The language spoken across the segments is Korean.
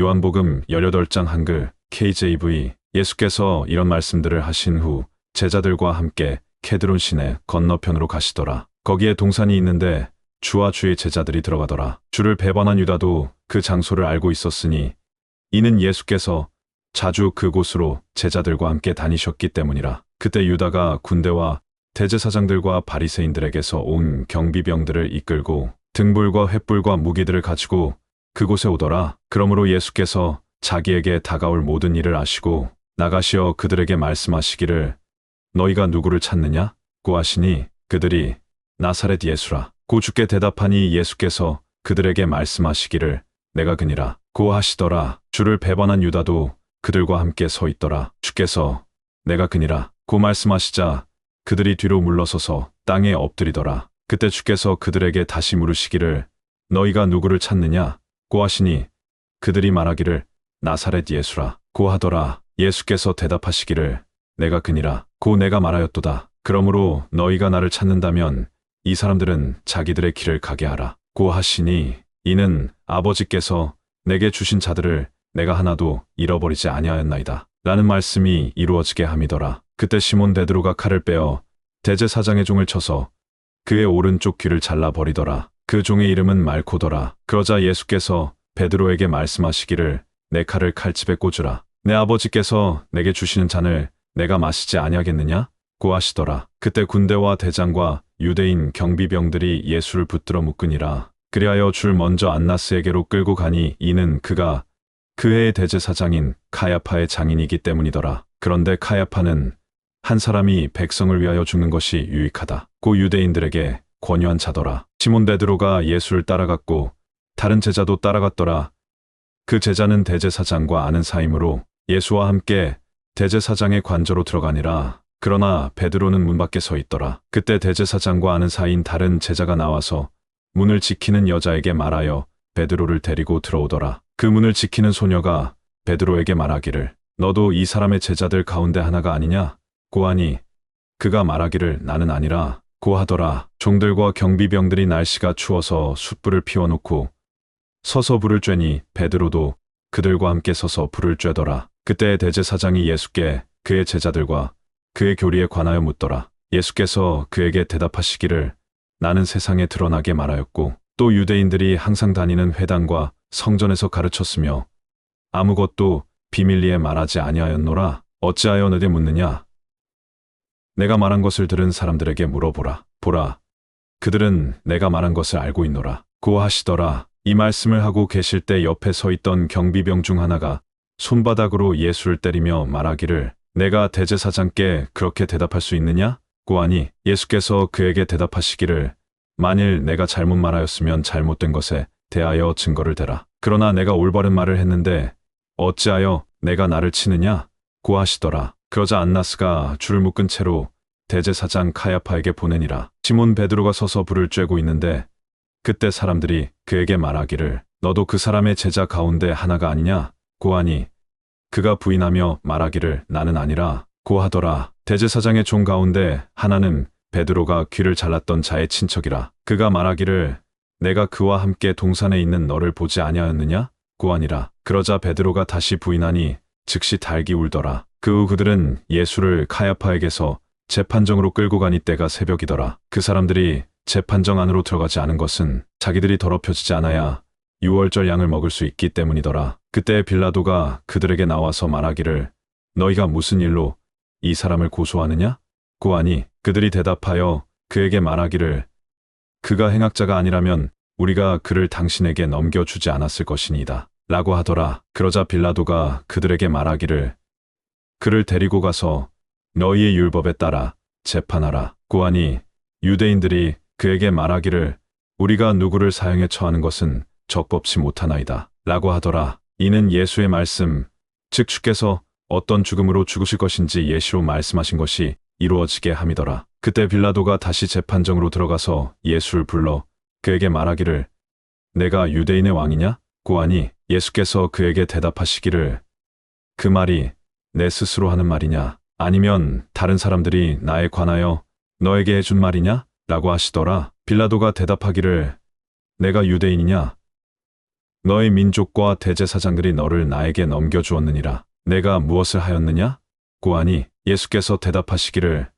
요한복음 18장 한글 KJV 예수께서 이런 말씀들을 하신 후 제자들과 함께 케드론 시내 건너편으로 가시더라. 거기에 동산이 있는데 주와 주의 제자들이 들어가더라. 주를 배반한 유다도 그 장소를 알고 있었으니 이는 예수께서 자주 그곳으로 제자들과 함께 다니셨기 때문이라. 그때 유다가 군대와 대제사장들과 바리새인들에게서 온 경비병들을 이끌고 등불과 횃불과 무기들을 가지고 그곳에 오더라. 그러므로 예수께서 자기에게 다가올 모든 일을 아시고 나가시어 그들에게 말씀하시기를 너희가 누구를 찾느냐? 고 하시니 그들이 나사렛 예수라. 고 주께 대답하니 예수께서 그들에게 말씀하시기를 내가 그니라. 고 하시더라. 주를 배반한 유다도 그들과 함께 서 있더라. 주께서 내가 그니라. 고 말씀하시자 그들이 뒤로 물러서서 땅에 엎드리더라. 그때 주께서 그들에게 다시 물으시기를 너희가 누구를 찾느냐? 고 하시니 그들이 말하기를 나사렛 예수라. 고 하더라. 예수께서 대답하시기를 내가 그니라. 고 내가 말하였도다. 그러므로 너희가 나를 찾는다면 이 사람들은 자기들의 길을 가게 하라. 고 하시니 이는 아버지께서 내게 주신 자들을 내가 하나도 잃어버리지 아니하였나이다. 라는 말씀이 이루어지게 함이더라. 그때 시몬 베드로가 칼을 빼어 대제사장의 종을 쳐서 그의 오른쪽 귀를 잘라 버리더라. 그 종의 이름은 말코더라. 그러자 예수께서 베드로에게 말씀하시기를 내 칼을 칼집에 꽂으라. 내 아버지께서 내게 주시는 잔을 내가 마시지 아니하겠느냐? 고 하시더라. 그때 군대와 대장과 유대인 경비병들이 예수를 붙들어 묶으니라. 그리하여 줄 먼저 안나스에게로 끌고 가니 이는 그가 그 해의 대제사장인 카야파의 장인이기 때문이더라. 그런데 카야파는 한 사람이 백성을 위하여 죽는 것이 유익하다. 고 유대인들에게 권유한 자더라. 시몬 베드로가 예수를 따라갔고 다른 제자도 따라갔더라. 그 제자는 대제사장과 아는 사이므로 예수와 함께 대제사장의 관저로 들어가니라. 그러나 베드로는 문 밖에 서 있더라. 그때 대제사장과 아는 사이인 다른 제자가 나와서 문을 지키는 여자에게 말하여 베드로를 데리고 들어오더라. 그 문을 지키는 소녀가 베드로에게 말하기를 너도 이 사람의 제자들 가운데 하나가 아니냐? 고하니 그가 말하기를 나는 아니라 고하더라. 종들과 경비병들이 날씨가 추워서 숯불을 피워놓고 서서 불을 쬐니 베드로도 그들과 함께 서서 불을 쬐더라. 그때 대제사장이 예수께 그의 제자들과 그의 교리에 관하여 묻더라. 예수께서 그에게 대답하시기를 나는 세상에 드러나게 말하였고 또 유대인들이 항상 다니는 회당과 성전에서 가르쳤으며 아무것도 비밀리에 말하지 아니하였노라. 어찌하여 너에게 묻느냐? 내가 말한 것을 들은 사람들에게 물어보라. 보라. 그들은 내가 말한 것을 알고 있노라. 고하시더라. 이 말씀을 하고 계실 때 옆에 서 있던 경비병 중 하나가 손바닥으로 예수를 때리며 말하기를 내가 대제사장께 그렇게 대답할 수 있느냐? 고하니 예수께서 그에게 대답하시기를 만일 내가 잘못 말하였으면 잘못된 것에 대하여 증거를 대라. 그러나 내가 올바른 말을 했는데 어찌하여 내가 나를 치느냐? 고하시더라. 그러자 안나스가 줄을 묶은 채로 대제사장 카야파에게 보내니라. 시몬 베드로가 서서 불을 쬐고 있는데 그때 사람들이 그에게 말하기를 너도 그 사람의 제자 가운데 하나가 아니냐? 고하니 그가 부인하며 말하기를 나는 아니라 고하더라. 대제사장의 종 가운데 하나는 베드로가 귀를 잘랐던 자의 친척이라. 그가 말하기를 내가 그와 함께 동산에 있는 너를 보지 아니하였느냐? 고하니라. 그러자 베드로가 다시 부인하니 즉시 달기 울더라. 그 후 그들은 예수를 카야파에게서 재판정으로 끌고 가니 때가 새벽이더라. 그 사람들이 재판정 안으로 들어가지 않은 것은 자기들이 더럽혀지지 않아야 유월절 양을 먹을 수 있기 때문이더라. 그때 빌라도가 그들에게 나와서 말하기를 너희가 무슨 일로 이 사람을 고소하느냐? 고하니 그들이 대답하여 그에게 말하기를 그가 행악자가 아니라면 우리가 그를 당신에게 넘겨주지 않았을 것이니이다. 라고 하더라. 그러자 빌라도가 그들에게 말하기를 그를 데리고 가서 너희의 율법에 따라 재판하라. 고하니 유대인들이 그에게 말하기를 우리가 누구를 사형에 처하는 것은 적법치 못하나이다. 라고 하더라. 이는 예수의 말씀, 즉 주께서 어떤 죽음으로 죽으실 것인지 예시로 말씀하신 것이 이루어지게 함이더라. 그때 빌라도가 다시 재판정으로 들어가서 예수를 불러 그에게 말하기를 내가 유대인의 왕이냐? 고하니 예수께서 그에게 대답하시기를 그 말이 내 스스로 하는 말이냐? 아니면 다른 사람들이 나에 관하여 너에게 해준 말이냐? 라고 하시더라. 빌라도가 대답하기를 내가 유대인이냐? 너의 민족과 대제사장들이 너를 나에게 넘겨주었느니라. 내가 무엇을 하였느냐? 고하니 예수께서 대답하시기를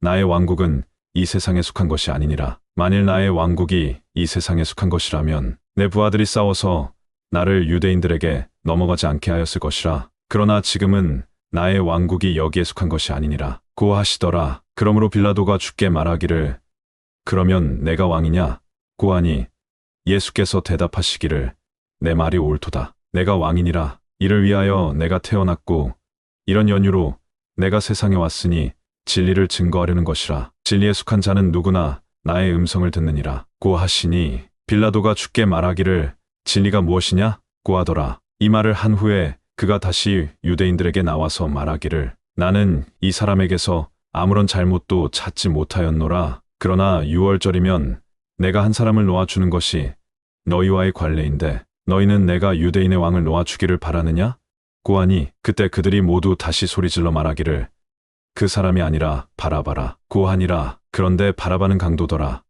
나의 왕국은 이 세상에 속한 것이 아니니라. 만일 나의 왕국이 이 세상에 속한 것이라면 내 부하들이 싸워서 나를 유대인들에게 넘어가지 않게 하였을 것이라. 그러나 지금은 나의 왕국이 여기에 속한 것이 아니니라. 고하시더라. 그러므로 빌라도가 죽게 말하기를 그러면 내가 왕이냐? 고하니 예수께서 대답하시기를 내 말이 옳도다. 내가 왕이니라. 이를 위하여 내가 태어났고 이런 연유로 내가 세상에 왔으니 진리를 증거하려는 것이라. 진리에 속한 자는 누구나 나의 음성을 듣느니라. 고하시니 빌라도가 죽게 말하기를 진리가 무엇이냐? 고하더라. 이 말을 한 후에 그가 다시 유대인들에게 나와서 말하기를 나는 이 사람에게서 아무런 잘못도 찾지 못하였노라. 그러나 6월절이면 내가 한 사람을 놓아주는 것이 너희와의 관례인데 너희는 내가 유대인의 왕을 놓아주기를 바라느냐? 고하니 그때 그들이 모두 다시 소리질러 말하기를 그 사람이 아니라 바라바라 고하니라 그런데 바라바는 강도더라